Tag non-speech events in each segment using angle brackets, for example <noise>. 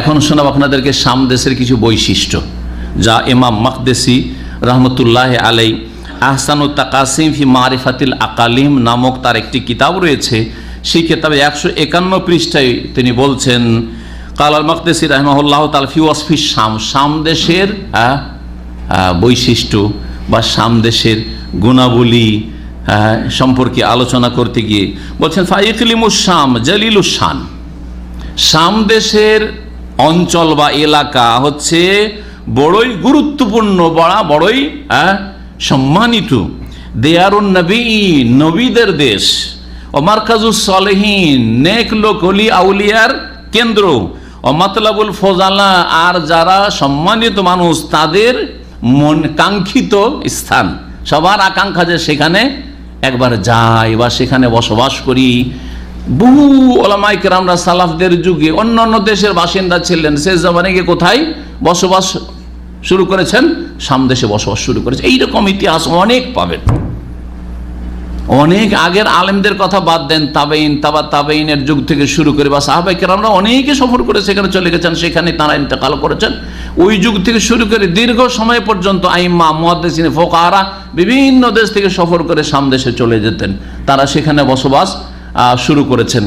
এখন শোনাব আপনাদেরকে সাম দেশের কিছু বৈশিষ্ট্য, যা ইমাম মকদেসি রহমতুল্লাহ আলাই আহসানুত তাকাসিম ফি মারিফাতিল আকালিম নামক তার একটি কিতাব রয়েছে। সেই কিতাবে একশো একান্ন পৃষ্ঠায় তিনি বলছেন, কালাল মকদেসি রহমাউল্লাহ তাল ফি ওয়াসফি শাম। শাম দেশের বৈশিষ্ট্য বা শাম দেশের গুণাবলী সম্পর্কে আলোচনা করতে গিয়ে বলছেন, ফাইকলিমুস শাম, জালিলুস শান। দেশের অঞ্চল বা এলাকা হচ্ছে বড়ই গুরুত্বপূর্ণ, বড়া, বড়ই সম্মানিত। দেয়ারুন নবী, নবীদের দেশ। ও মার্কাজুস সলেহীন, নেক আউলিয়ার কেন্দ্র। ও মাতলাবুল ফজালা, আর যারা সম্মানিত মানুষ, তাদের মন কাঙ্ক্ষিত স্থান। সবার আকাঙ্ক্ষা যে সেখানে একবার যাই বা সেখানে বসবাস করি। বহু ওলামাইকের আমরা সালাফদের যুগে অন্য অন্য দেশের বাসিন্দা ছিলেন। শেষ জামানে গিয়ে কোথায় বসবাস শুরু করেছেন? সামদেশে বসবাস শুরু করেছে। এইরকম ইতিহাস অনেক পাবেন। অনেক আগের আলেমদের কথা বাদ দেন তাবেইন তাবা তাবেইনের যুগ থেকে শুরু করে বা সাহাবাইকের আমরা অনেকে সফর করে সেখানে চলে গেছেন, সেখানে তারা ইন্তেকাল করেছেন। ওই যুগ থেকে শুরু করে দীর্ঘ সময় পর্যন্ত আইম্মা মহাদেসিন ফোকারা বিভিন্ন দেশ থেকে সফর করে সামদেশে চলে যেতেন। তারা সেখানে বসবাস শুরু করেছেন।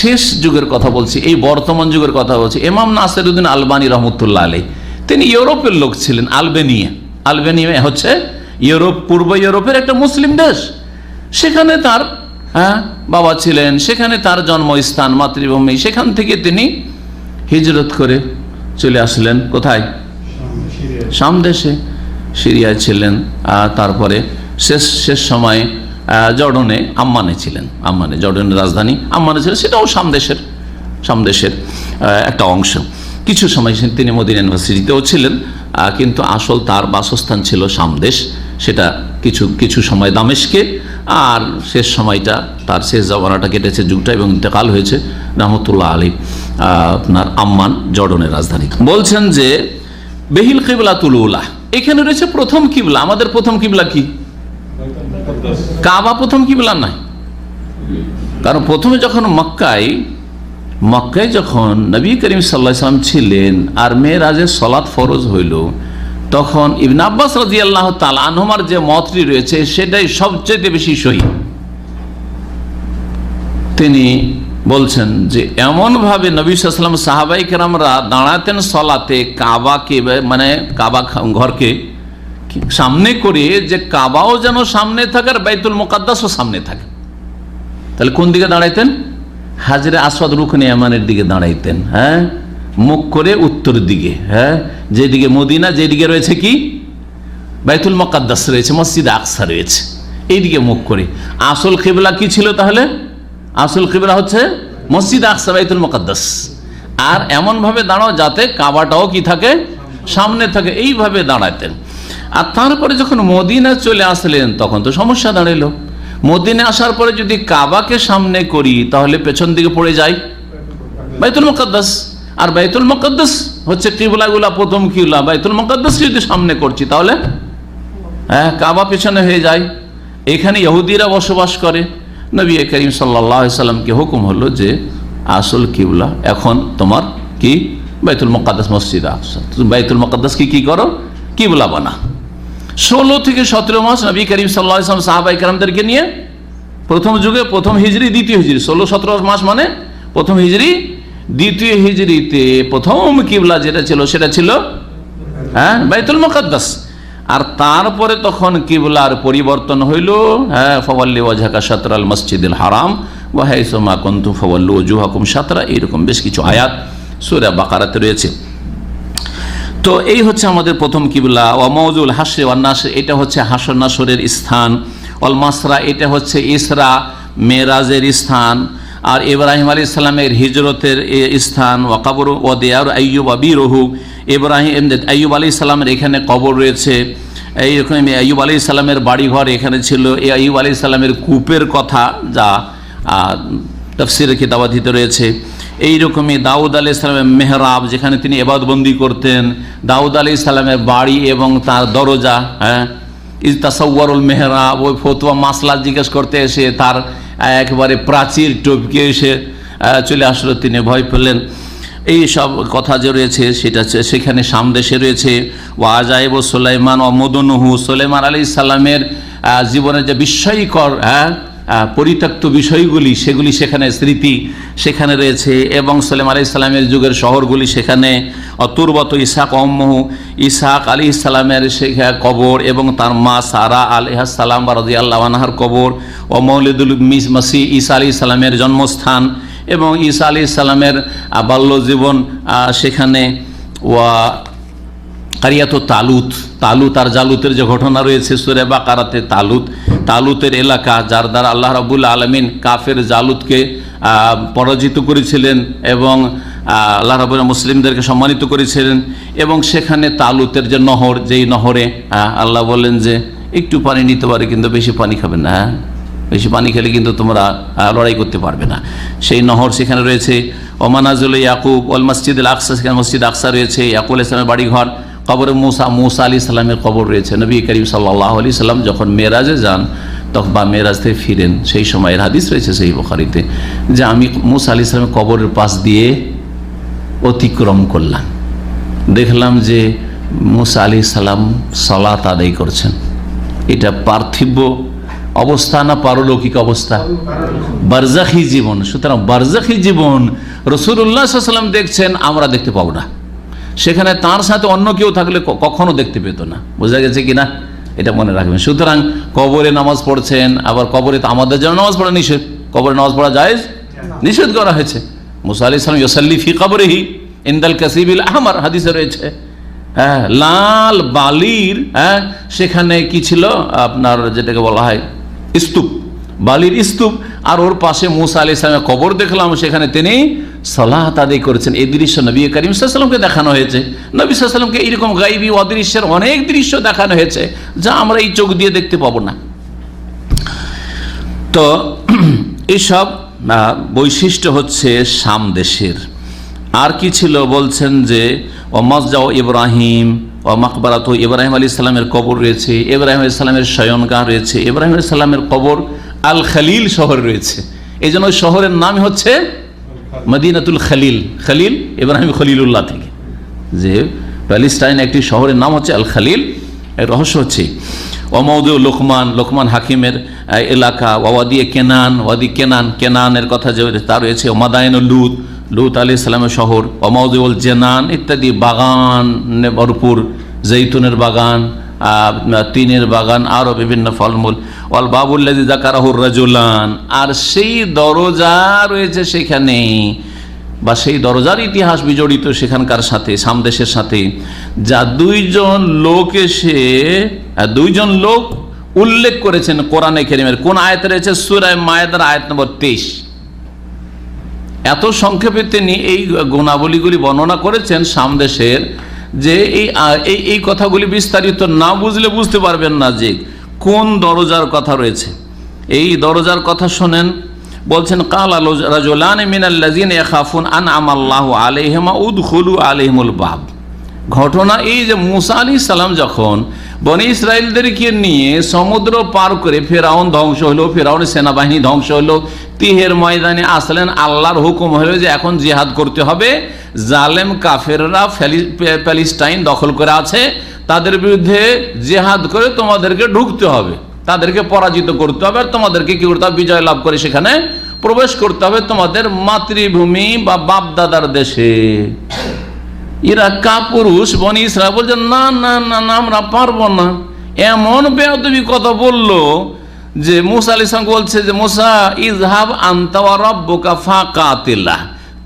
শেষ যুগের কথা বলছি, এই বর্তমান যুগের কথা বলছি। এমাম নাসিরুদ্দিন আলবানী রহমতুল্লাহ আলী তিনি ইউরোপের লোক ছিলেন, আলবেনিয়া। আলবেনিয়া হচ্ছে ইউরোপ, পূর্ব ইউরোপের একটা মুসলিম দেশ। সেখানে তার হ্যাঁ বাবা ছিলেন, সেখানে তার জন্মস্থান, মাতৃভূমি, সেখান থেকে তিনি হিজরত করে চলে আসলেন। কোথায়? সামদেশে সিরিয়ায় ছিলেন তারপরে শেষ শেষ সময়ে জর্ডনে আম্মানে ছিলেন, আম্মানে, জর্ডনের রাজধানী আম্মানে ছিলেন, সেটাও সামদেশের সামদেশের একটা অংশ। কিছু সময় তিনি মদিনা ইউনিভার্সিটিতেও ছিলেন কিন্তু আসল তার বাসস্থান ছিল সামদেশ সেটা কিছু কিছু সময় দামেশকে আর শেষ সময়টা তার শেষ জমানাটা কেটেছে যুগটা এবং ইন্তেকাল হয়েছে রহমতুল্লাহ আলী আপনার আম্মান জর্ডনের রাজধানী। বলছেন যে, বেহিল কিবলা তুলুল্লাহ এখানে রয়েছে প্রথম কিবলা। আমাদের প্রথম কিবলা কি? কাবা প্রথম কিবলা নাই? কারণ প্রথমে যখন মক্কায় মক্কায় যখন নবী করিম সাল্লাহ সাল্লাম ছিলেন আর মেয়েরাজের সলাৎ ফরজ হইল, তখন ইবন আব্বাস রাজি আল্লাহ তালানহমার যে মতটি রয়েছে, সেটাই সবচেয়ে বেশি সহি। তিনি বলছেন যে, এমনভাবে নবী সাল্লাম সাহাবাই কেরামরা দাঁড়াতেন সলাতে কাবাকে মানে কাবা ঘরকে সামনে করে যে কাবাও যেন সামনে থাকে আর বাইতুল মোকাদ্দাসও সামনে থাকে। তাহলে কোন দিকে দাঁড়াইতেন? হাজরে আসাদ রুকনে আমানের দিকে দাঁড়াইতেন হ্যাঁ? মুখ করে উত্তর দিকে হ্যাঁ? যেদিকে মদিনা, যেদিকে রয়েছে কি? বাইতুল মকাদ্দাস রয়েছে, মসজিদ আকসা রয়েছে। এইদিকে মুখ করে। আসল কেবলা কি ছিল তাহলে? আসল কেবলা হচ্ছে মসজিদ আকসা, বাইতুল মকাদ্দাস। আর এমনভাবে দাঁড়াও যাতে কাবাটাও কি থাকে? সামনে থাকে। এইভাবে দাঁড়াতেন। আর তারপরে যখন মদিনা চলে আসলেন, তখন তো সমস্যা দাঁড়াল মদিনে আসার পরে যদি কাবাকে সামনে করি, তাহলে পেছন দিকে পড়ে যায় বাইতুল মুকাদ্দাস। আর বাইতুল মুকাদ্দাস হচ্ছে কিবলাগুলা প্রথম কিবলা। বাইতুল মুকাদ্দাস যদি সামনে করছি, তাহলে হ্যাঁ কাবা পেছনে হয়ে যায় এখানে ইহুদিরা বসবাস করে। নবী করিম সাল্লামকে হুকুম হলো যে, আসল কিবলা এখন তোমার কি? বাইতুল মুকাদ্দাস মসজিদ আকসা বাইতুল মুকাদ্দাস কি কি করো? কিবলা বানা ষোলো থেকে সতেরো মাস নবী করিম সাল্লাহ ইসলাম সাহাবাই কালামদেরকে নিয়ে প্রথম যুগে প্রথম হিজড়ি দ্বিতীয় হিজড়ি ষোলো সতেরো মাস মানে প্রথম হিজড়ি দ্বিতীয় হিজড়িতে প্রথম কিবলা যেটা ছিল সেটা ছিল হ্যাঁ বাইতুল মুকাদ্দাস। আর তারপরে তখন কিবলার পরিবর্তন হইল হ্যাঁ ফওয়াল্লি ওয়াজাকা সাতরাল মসজিদুল হারাম ওয়াহাইসমা কন্তু ফওয়াল্লু ওজুহাকুম সাতরা এরকম বেশ কিছু আয়াত সুরা বাকারাতে রয়েছে। তো এই হচ্ছে আমাদের প্রথম কিবলা ও মৌজুল হাসরে ওয়ান্নাসে এটা হচ্ছে হাসর নাসরের স্থান। অল মাসরা এটা হচ্ছে ইসরা মেরাজের স্থান। আর ইব্রাহিম আলী ইসলামের হিজরতের স্থান ওয়াকাবর ও দেয়ার আইয়ুব আবিরহু ইব্রাহিম আইয়ুব আলী ইসলামের এখানে কবর রয়েছে। এইরকম আইয়ুব আলী ইসলামের বাড়িঘর এখানে ছিল। এই আইয়ুব আলী ইসলামের কূপের কথা যা আহ, তফসিরের কিতাবাধিত রয়েছে। এইরকমই দাউদ আলি ইসলামের মেহরাব যেখানে তিনি এবাদবন্দি করতেন। দাউদ আলি ইসলামের বাড়ি এবং তার দরজা হ্যাঁ ইজ তাসাউয়ারুল মেহরাব, ওই ফতুয়া মাসলা জিজ্ঞেস করতে এসে তার একেবারে প্রাচীর টপকে এসে চলে আসলো। তিনি ভয় পেলেন। এই সব কথা যে রয়েছে সেটা সেখানে সামদেশে রয়েছে। ওয়াজাইব সোলাইমান ও মদনুহু। সোলাইমান আলী ইসাল্লামের জীবনের যে বিস্ময়কর হ্যাঁ পরিত্যক্ত বিষয়গুলি, সেগুলি সেখানে স্মৃতি সেখানে রয়েছে এবং সোলেম আলি ইসলামের যুগের শহরগুলি সেখানে অতুর্বত ইসাক অম্মহু ইসাক আলী ইসলামের শেখা কবর এবং তার মা সারা আলহাসাল্লাম বা রাজি আল্লাহ আনহার কবর ও মৌলিদুল মিস মাসি ঈসা আলী ইসলামের জন্মস্থান এবং ঈসা আলী ইসলামের বাল্য জীবন সেখানে ওয়া কারিয়াত তালুত তালুত আর জালুতের যে ঘটনা রয়েছে সুরে বা কারাতে তালুত, তালুতের এলাকা যার দ্বারা আল্লাহ রাবুল আলমিন কাফের জালুতকে পরাজিত করেছিলেন এবং আল্লাহ রাবুল মুসলিমদেরকে সম্মানিত করেছিলেন এবং সেখানে তালুতের যে নহর, যেই নহরে আল্লাহ বলেন যে, একটু পানি নিতে পারে কিন্তু বেশি পানি খাবেন না হ্যাঁ? বেশি পানি খেলে কিন্তু তোমরা লড়াই করতে পারবে না। সেই নহর সেখানে রয়েছে। ওমানাজুল ইয়াকুব ওল মসজিদ আকসা, সেখানে মসজিদ আকসা রয়েছে। ইয়াকুল ইসলামের বাড়িঘর কবরে মুসা মুসা আলী সাল্লামের কবর রয়েছে। নবী করিম সাল্লাহ আলি সাল্লাম যখন মেরাজে যান, তখন বা মেরাজ থেকে ফিরেন। সেই সময়ের হাদিস রয়েছে সেই বখারিতে যে আমি মুসা আলী সাল্লামের কবরের পাশ দিয়ে অতিক্রম করলাম। দেখলাম যে মুসা আলি সাল্লাম সলাত আদায় করছেন। এটা পার্থিব অবস্থা না পারলৌকিক অবস্থা? বারজাখি জীবন। সুতরাং বারজাখি জীবন রসুল্লাহ সাল্লাম দেখছেন, আমরা দেখতে পাবো না। সেখানে তার সাথে অন্য কেউ থাকলে কখনো দেখতে পেত না। বোঝা গেছে কিনা? এটা মনে রাখবেন। সুতরাং কবরে নামাজ পড়ছেন, আবার কবরে তো আমাদের জন্য নামাজ পড়া নিষেধ। কবরে নামাজ পড়া যায় নিষেধ করা হয়েছে। মুসা আলি ইসলাম ইসল্লি ফি কবরেহি ইন্দাল কাসিবিল আহমার, হাদিসে রয়েছে। হ্যাঁ লাল বালির হ্যাঁ সেখানে কি ছিল? আপনার যেটাকে বলা হয় স্তূপ। বালির স্তূপ। আর ওর পাশে মুসা আলি ইসলামের কবর দেখলাম, সেখানে তিনি সালাহ আদায় করেছেন। এই দৃশ্য নবী করিম সাল্লামকে দেখানো হয়েছে। নবী সাল্লামকে এইরকম গাইবি, অদৃশ্যের অনেক দৃশ্য দেখানো হয়েছে, যা আমরা এই চোখ দিয়ে দেখতে পাবো না। তো <clears throat> এইসব বৈশিষ্ট্য হচ্ছে সাম দেশের। আর কি ছিল? বলছেন যে, ও মসজাও ইব্রাহিম, ও মকবরাত ইব্রাহিম আলী ইসলামের কবর রয়েছে, ইব্রাহিম ইসলামের শয়নগাহ রয়েছে, ইব্রাহিম ইসলামের কবর আল খালিল শহর রয়েছে। এই জন্য ওই শহরের নাম হচ্ছে মদিনাতুল খালিল। খালিল ইব্রাহিম খলিলুল্লাহ থেকে। যে প্যালেস্টাইন একটি শহরের নাম হচ্ছে আল খালিল। এর রহস্য হচ্ছে অমৌদে লোকমান লোকমান হাকিমের এলাকা, ওয়াদি কেনান ওয়াদি কেনান, কেনানের কথা যে তা রয়েছে ওমাদায়ন লুত লুত আলী ইসলামের শহর অমৌদুল জেনান ইত্যাদি বাগান ভরপুর, জৈতুনের বাগান তিনের বাগান আরও বিভিন্ন ফলমূল। ওয়াল বাবুল্লাদি জাকারাহুর রাজুলান। আর সেই দরজা রয়েছে সেখানে। বা সেই দরজার ইতিহাস বিজড়িত সেখানকার সাথে, সামদেশের সাথে। যা দুইজন লোক এসে দুইজন লোক উল্লেখ করেছেন কোরআনে কেরিমের। কোন আয়ত রয়েছে? সুরায় মায়েদার আয়াত নম্বর তেইশ। এত সংক্ষেপে তিনি এই গুণাবলীগুলি বর্ণনা করেছেন সামদেশের যে এই এই কথাগুলি বিস্তারিত না বুঝলে বুঝতে পারবেন না যে কোন দরজার কথা রয়েছে। এই দরজার কথা শোনেন, বলছেন, কাল রাজুলান মিনাল্লাজিন খাফুন আন আমাল্লাহ আলহেমা উদ হলু আলহিমুল বাব। ঘটনা এই যে মুসা আলি সালাম যখন বনি ইসরায়েলদেরকে নিয়ে সমুদ্র পার করে ফেরাউন ধ্বংস হলো, ফেরাউনের সেনাবাহিনী ধ্বংস হলো। তিহের ময়দানে আসলেন, আল্লাহর হুকুম হলো যে এখন জিহাদ করতে হবে। জালেম কাফেররা প্যালিস্টাইন দখল করে আছে। তাদের বিরুদ্ধে জেহাদ করে তোমাদেরকে ঢুকতে হবে। তাদেরকে পরাজিত করতে হবে আর তোমাদেরকে কি করতে হবে? বিজয় লাভ করে সেখানে প্রবেশ করতে হবে তোমাদের মাতৃভূমি বা বাপদাদার দেশে। এরা কাপুরুষ, বনি ইসরা বলছে, না না না না, আমরা পারব না। এমন বেদবি কথা বলল যে মুসা আলি ইসলাম বলছে যে, মুসা ইজহাব আন্তাওয়া রব্বকা ফাকাতিল্লাহ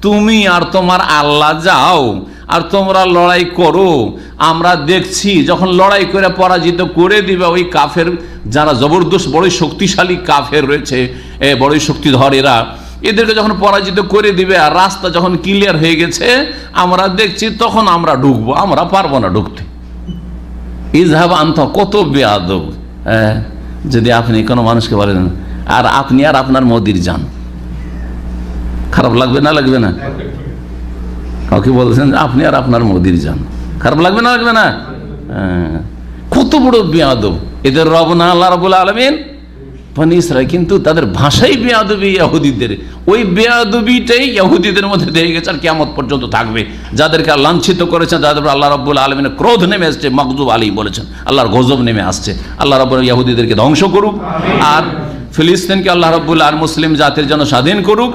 তুমি আর তোমার আল্লাহ যাও আর তোমরা লড়াই করো। আমরা দেখছি যখন লড়াই করে পরাজিত করে দিবে ওই কাফের, যারা জবরদস্ত বড়ই শক্তিশালী কাফের রয়েছে, এ বড়ই শক্তিধর এরা এদেরকে যখন পরাজিত করে দিবে আর রাস্তা যখন ক্লিয়ার হয়ে গেছে, আমরা দেখছি তখন আমরা ঢুকবো আমরা পারব না ঢুকতে ইজহাব আন্ত, কত বেয়াদব। হ্যাঁ যদি আপনি কোনো মানুষকে বলেন, আর আপনি আর আপনার মোদির যান। খারাপ লাগবে না লাগবে না? কাউকে বলছেন, আপনি আর আপনার মোদির যান। খারাপ লাগবে না লাগবে না? হ্যাঁ। কত বড় বেয়াদব। এদের রব না, আল্লাহ রবুল আলমিন মানে ইসরায়েল কিন্তু তাদের ভাষাই বেয়াদবি ইহুদিদের ওই বেয়াদবিটাই ইহুদিদের মধ্যে দিয়ে গেছে আর কেমন পর্যন্ত থাকবে। যাদেরকে লাঞ্ছিত করেছেন, যাদের আল্লাহ রব্বুল আলমিনের ক্রোধ নেমে আসছে মকজুব আলী বলেছেন, আল্লাহর গজব নেমে আসছে। আল্লাহ রব্বুল ইহুদিদেরকে ধ্বংস করুক আর ফিলিস্তিনকে আল্লাহ রব্বুল আর মুসলিম জাতির জন্য স্বাধীন করুক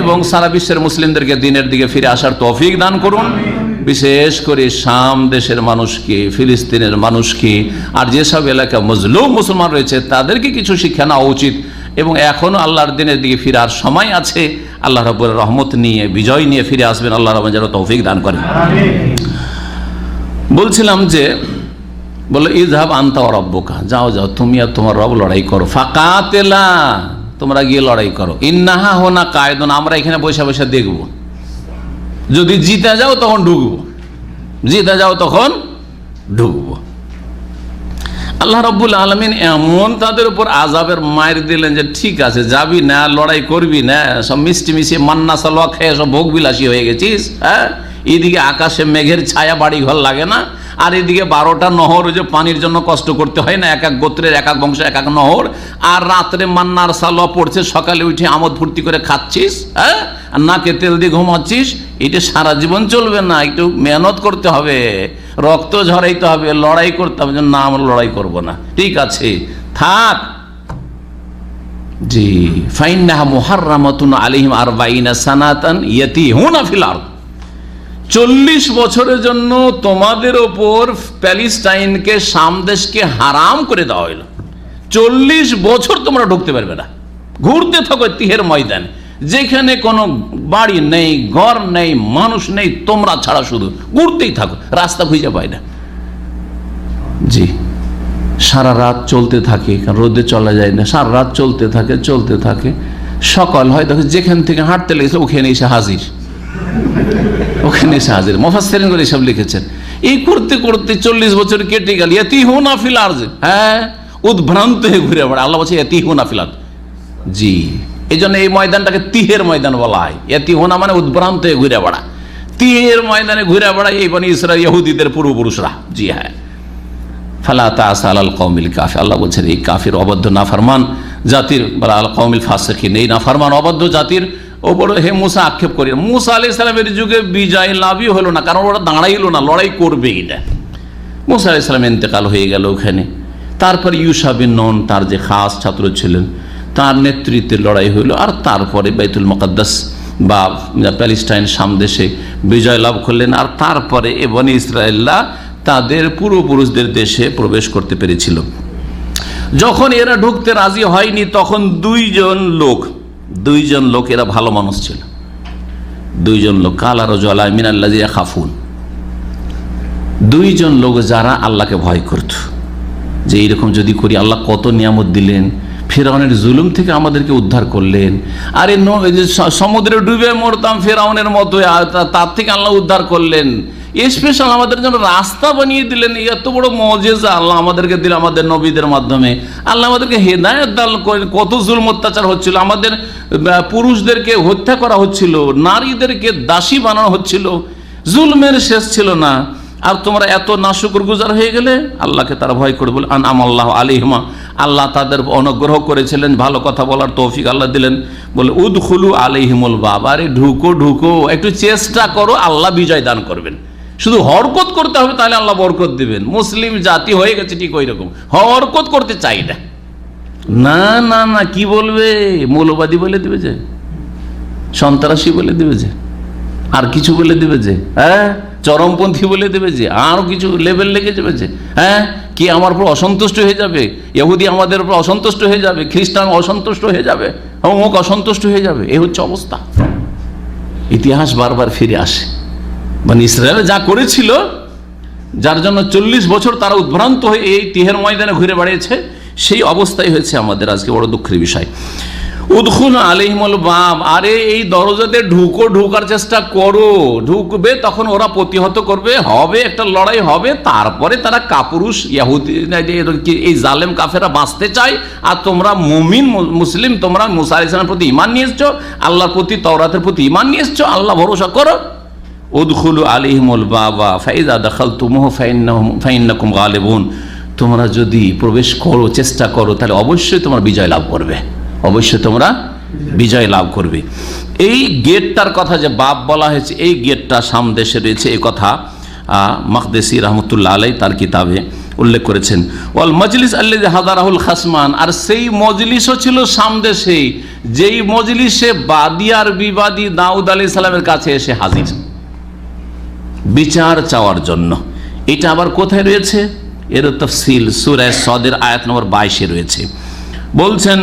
এবং সারা বিশ্বের মুসলিমদেরকে দিনের দিকে ফিরে আসার তৌফিক দান করুন। বিশেষ করে শাম দেশের মানুষকে ফিলিস্তিনের মানুষকে আর যেসব এলাকা মজলুম মুসলমান রয়েছে তাদেরকে কিছু শিক্ষা নেওয়া উচিত। এবং এখনও আল্লাহর দিনের দিকে ফিরার সময় আছে। আল্লাহ রব্বুর রহমত নিয়ে বিজয় নিয়ে ফিরে আসবেন। আল্লাহ রহমান যেন তৌফিক দান করেন। বলছিলাম যে বলে ইজহাব আনতা রব্বকা। যাও যাও তুমি আর তোমার রব লড়াই করো। ফাঁকাতেলা তোমরা গিয়ে লড়াই করো। ইন্নাহা হোনা কায়দন আমরা এখানে বসে বসে দেখব। যদি জিতে যাও তখন ঢুকবো। জিতে যাও তখন ঢুকবো। আল্লাহ রব্বুল আলমিন এমন তাদের উপর আজাবের মায়ের দিলেন যে, ঠিক আছে, যাবি না, লড়াই করবি না, সব মিষ্টি মিশিয়ে মান্না সালোয়া খেয়ে সব ভোগ বিলাসী হয়ে গেছিস হ্যাঁ? এদিকে আকাশে মেঘের ছায়া বাড়ি ঘর লাগে না, আর এদিকে বারোটা নহর যে পানির জন্য কষ্ট করতে হয় না, এক এক গোত্রের, এক এক বংশ, এক এক নহর, আর রাত্রে মান্নার সালোয়া পড়ছে, সকালে উঠে আমোদ ফুর্তি করে খাচ্ছিস হ্যাঁ? আর নাকে তেল দিয়ে ঘুমাচ্ছিস, এটা সারা জীবন চলবে না, একটু মেহনত করতে হবে, রক্ত ঝরাইতে হবে, লড়াই করতে হবে, না আমরা লড়াই করব না। ঠিক আছে, থাক। জি, ফাইন্নাহা মুহাররামাতুন আলাইহিম আরবাইনা সানাতান ইয়াতিহুনা ফিল আরদ। চল্লিশ বছরের জন্য তোমাদের ওপর প্যালিস্টাইনকে, সামদেশকে হারাম করে দেওয়া হইল। চল্লিশ বছর তোমরা ঢুকতে পারবে না। ঘুরতে থাকো তিহের ময়দানে। যেখানে কোনো বাড়ি নেই, ঘর নেই, মানুষ নেই, তোমরা ছাড়া শুধু ঘুরতেই থাকো, রাস্তা খুঁজে পাই না। জি, সারা রাত চলতে থাকে রোদে চলা যায় না, সারা রাত চলতে থাকে চলতে থাকে। সকাল হয়, দেখো যেখান থেকে হাঁটতে লেগেছে, ওখানে এসে হাজির। ওখানে এসে হাজির। মোফাসেরিন করে সব লিখেছেন। এই করতে করতে চল্লিশ বছর কেটে গেল এতি হো না ফিলার হ্যাঁ উদ্ভ্রান্ত হয়ে ঘুরে বেড়া আল্লাহ বলছে এতি হো না ফিলার জি। এই জন্য এই ময়দানটাকে তিহের ময়দান বলা হয়। এতি হোনা মানে উদ্ভ্রান্ত হয়ে ঘুরে বেড়া। তিহের ময়দানে ঘুরে বেড়ায় এই মানে ইসরা ইহুদিদের পূর্বপুরুষরা। জি হ্যাঁ। যুগে লাভই হলো না, কারণ ওরা দাঁড়াইলো না, লড়াই এটা মুসা ইন্তেকাল হয়ে গেল ওখানে। তারপর ইউসা বিন নন, তার যে খাস ছাত্র ছিলেন তার নেতৃত্বে লড়াই হইল আর তারপরে বাইতুল মকাদ্দাস বা প্যালেস্টাইন সামদেশে বিজয় লাভ করলেন আর তারপরে এবং ইসরায়েল্লা তাদের পূর্বপুরুষদের দেশে প্রবেশ করতে পেরেছিল। যখন এরা ঢুকতে রাজি হয়নি, তখন দুইজন লোক দুইজন লোক এরা ভালো মানুষ ছিল। দুইজন লোক, কালা রজলা মিনাল্লাজিয়া খাফুন দুইজন লোক যারা আল্লাহকে ভয় করত, যে এইরকম যদি করি আল্লাহ কত নিয়ামত দিলেন ফেরাউনের জুলুম থেকে আমাদেরকে উদ্ধার করলেন। আরে সমুদ্রে ডুবে মরতাম ফেরাউনের মতো তার থেকে আল্লাহ উদ্ধার করলেন। স্পেশাল আমাদের জন্য রাস্তা বানিয়ে দিলেন। এত বড় মজেজা আল্লাহ আমাদেরকে দিল আমাদের নবীদের মাধ্যমে। আল্লাহ আমাদেরকে হেদায়ত দাল করেন। কত জুলম অত্যাচার হচ্ছিল। আমাদের পুরুষদেরকে হত্যা করা হচ্ছিল। নারীদেরকে দাসী বানানো হচ্ছিল। জুলমের শেষ ছিল না। আর তোমরা এত নাশুকুর গুজার হয়ে গেলে আল্লাহকে তারা ভয় করে বলে আন আল্লাহ আলিহমা আল্লাহ তাদের অনুগ্রহ করেছিলেন, ভালো কথা বলার তৌফিক আল্লাহ দিলেন। বলে উদ খুলু আলিহিমুল বাবা। আরে ঢুকো ঢুকো, একটু চেষ্টা করো, আল্লাহ বিজয় দান করবেন। শুধু হরকত করতে হবে, তাহলে আল্লাহ বরকত দিবেন। মুসলিম জাতি হয়ে গেছে ঠিক ওই রকম। হরকত করতে চাই না। না না না, কি বলবে? মৌলবাদী বলে দিবে যে, সন্ত্রাসী বলে দিবে যে, আর কিছু বলে দিবে যে হ্যাঁ? চরমপন্থী বলে দেবে যে আরও কিছু লেভেল লেগে যাবে যে হ্যাঁ কি আমার উপর অসন্তুষ্ট হয়ে যাবে? ইহুদি আমাদের উপর অসন্তুষ্ট হয়ে যাবে? খ্রিস্টান অসন্তুষ্ট হয়ে যাবে? অমুক অসন্তুষ্ট হয়ে যাবে? এ হচ্ছে অবস্থা। ইতিহাস বারবার ফিরে আসে। মানে ইসরায়েল যা করেছিল, যার জন্য চল্লিশ বছর তারা উদ্ভ্রান্ত হয়ে এই তিহের ময়দানে ঘুরে বেড়িয়েছে সেই অবস্থাই হয়েছে আমাদের আজকে বড় দুঃখের বিষয়। উদ্খুন আলিমল বাম আরে, এই দরজাতে ঢুকো, ঢুকার চেষ্টা করো। ঢুকবে, তখন ওরা প্রতিহত করবে, হবে, একটা লড়াই হবে, তারপরে তারা কাপুরুষ, ইয়াহুদি এই জালেম কাফেরা বাঁচতে চায়, আর তোমরা মুমিন মুসলিম, তোমরা মুসা ইসলামের প্রতি ইমান নিয়ে এসছো, আল্লাহর প্রতি, তওরাতের প্রতি ইমান নিয়ে এসছো, আল্লাহ ভরসা করো। উদ্খুলু আলিহিমুল বাবা। ফাইজা দখল তুমহ ফাইন্নাকুম গালেবুন। তোমরা যদি প্রবেশ করো, চেষ্টা করো, তাহলে অবশ্যই তোমরা বিজয় লাভ করবে। অবশ্যই তোমরা বিজয় লাভ করবে। এই গেটটার কথা যে বাপ বলা হয়েছে, এই গেটটা সামদেশে রয়েছে, এ কথা মখদেসি রহমতুল্লাহ আলাই তার কিতাবে উল্লেখ করেছেন। ওয়াল মজলিস আল্লি হাদারাহুল খাসমান, আর সেই মজলিসও ছিল সামদেশে যেই মজলিসে বাদী আর বিবাদী দাউদ আলি সালামের কাছে এসে হাজির। বিচার চাওয়ার জন্য। এটা আবার কোথায় রয়েছে? এর তফসিল সুরায় সদের আয়াত নম্বর বাইশে রয়েছে। বলছেন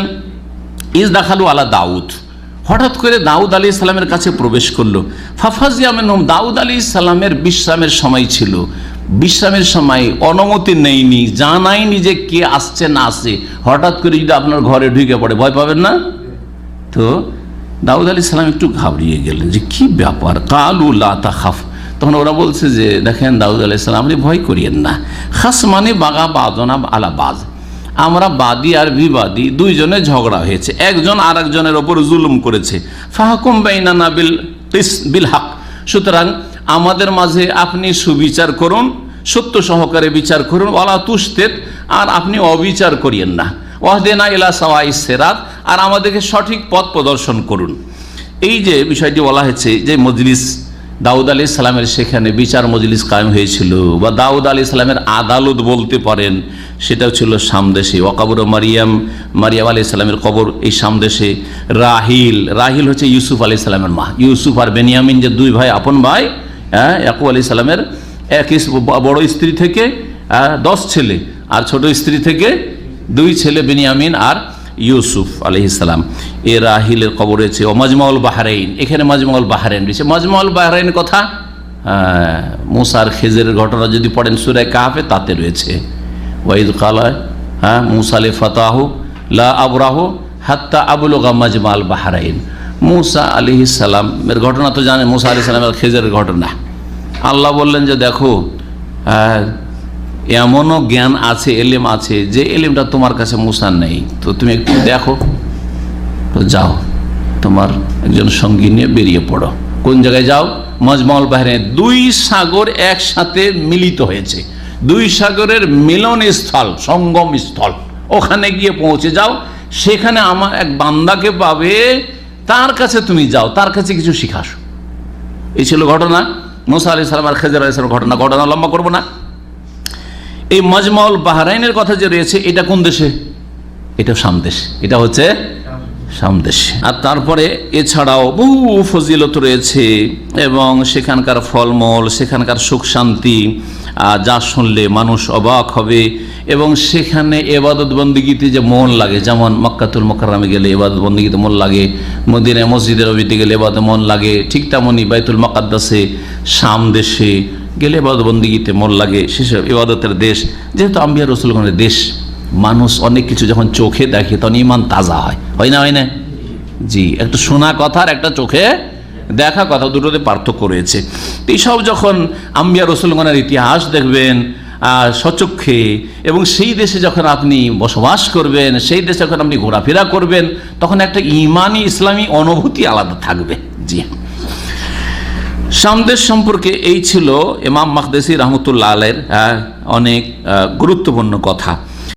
ইস দাখালু আলা দাউদ। হঠাৎ করে দাউদ আলী ইসলামের কাছে প্রবেশ করল। ফাফাজিয়ামেন দাউদ আলী ইসলামের বিশ্রামের সময় ছিল। বিশ্রামের সময় অনুমতি নেইনি জানাইনি যে কে আসছে না আসছে। হঠাৎ করে যদি আপনার ঘরে ঢুকে পড়ে, ভয় পাবেন না? তো দাউদ আলী সালাম একটু ঘাবড়িয়ে গেলেন যে কি ব্যাপার? কালু লাফ তখন ওরা বলছে যে, দেখেন দাউদ আলি সালাম, আপনি ভয় করিয়েন না। খাস মানে বাগা বাদনা আলা বাজ। আমরা বাদী আর বিবাদী দুইজনে ঝগড়া হয়েছে। একজন আর একজনের ওপর জুলুম করেছে। ফাহকুম বাইনানা বিল কিস- বিল হক। সুতরাং আমাদের মাঝে আপনি সুবিচার করুন, সত্য সহকারে বিচার করুন ওলা তুস্তেত আর আপনি অবিচার করিয়েন না। ওয়াহদেনা ইলা সাওয়াই সেরাত, আর আমাদেরকে সঠিক পথ প্রদর্শন করুন। এই যে বিষয়টি বলা হয়েছে যে মজলিস দাউদ আলি সালামের সেখানে বিচার মজলিস কায়েম হয়েছিল, বা দাউদ আলি সালামের আদালত বলতে পারেন সেটাও ছিল সামদেশে ওয়াকাবুর মারিয়াম মারিয়াম আলি সালামের কবর এই সামদেশে রাহিল রাহিল হচ্ছে ইউসুফ আলি সালামের মা। ইউসুফ আর বেনিয়ামিন যে দুই ভাই আপন ভাই হ্যাঁ ইয়াকুব আলি সালামের এক বড় স্ত্রী থেকে আহ, দশ ছেলে। আর ছোট স্ত্রী থেকে দুই ছেলে বেনিয়ামিন আর ইউসুফ আলহিসাম এ রাহিলের কবর রয়েছে ও মজমাউল বাহারাইন। এখানে মজমাউল বাহারাইন রয়েছে। মজমাউল বাহারাইন কথা? আহ, মুসার খেজের ঘটনা যদি পড়েন সুরায় কাহাফে তাতে রয়েছে। ওয়াইদ কালায় হ্যাঁ মুসালে ফতাহ, লা আবরাহ হাত্তা আবুলগা মাজমাল বাহারাইন। মুসা আলি সালামের ঘটনা তো জানেন, মুসা আলি সালামের খেজের ঘটনা। আল্লাহ বললেন যে, দেখো এমনও জ্ঞান আছে, এলেম আছে, যে এলেমটা তোমার কাছে মুসার নেই। তো তুমি একটু দেখো, তো যাও, তোমার একজন সঙ্গী নিয়ে বেরিয়ে পড়ো। কোন জায়গায় যাও? মজমাউল বাহিরে দুই সাগর একসাথে মিলিত হয়েছে। দুই সাগরের মিলন স্থল, সঙ্গম স্থল। ওখানে গিয়ে পৌঁছে যাও। সেখানে আমার এক বান্দাকে পাবে। তার কাছে তুমি যাও, তার কাছে কিছু শিখাসো এই ছিল ঘটনা। মুসা আলি সালাম আর খেজর আলি সালাম ঘটনা। ঘটনা লম্বা করব না। এই মজমাউল বাহরাইনের কথা যে রয়েছে, এটা কোন দেশে? এটা সামদেশ এটা হচ্ছে সামদেশ আর তারপরে এছাড়াও বহু ফজিলত রয়েছে। এবং সেখানকার ফলমূল, সেখানকার সুখ শান্তি যা শুনলে মানুষ অবাক হবে এবং সেখানে এবাদত বন্দিগিতে যে মন লাগে, যেমন মক্কাতুল মোকাররামে গেলে এবাদত বন্দিগিতে মন লাগে, মদিনায় মসজিদের অবিতে গেলে এবাদত মন লাগে, ঠিক তেমনই বাইতুল মকাদ্দাসে সামদেশে গেলে এবাদত বন্দিগিতে মন লাগে, সেসব ইবাদতের দেশ। যেহেতু আম্বিয়া রসুলগণের দেশ, মানুষ অনেক কিছু যখন চোখে দেখে তখন ইমান তাজা হয়। হয় না হয় না? জি, একটা শোনা কথা আর একটা চোখে দেখা কথা, দুটোতে পার্থক্য রয়েছে। এইসব যখন আম্বিয়া রসুলগণের ইতিহাস দেখবেন সচক্ষে এবং সেই দেশে যখন আপনি বসবাস করবেন, সেই দেশে যখন আপনি ঘোরাফেরা করবেন, তখন একটা ইমানি ইসলামী অনুভূতি আলাদা থাকবে। জি। সামদেশ সম্পর্কে এই ছিল ইমাম মাহদেসি রহমতুল্লাহ আলের অনেক গুরুত্বপূর্ণ কথা।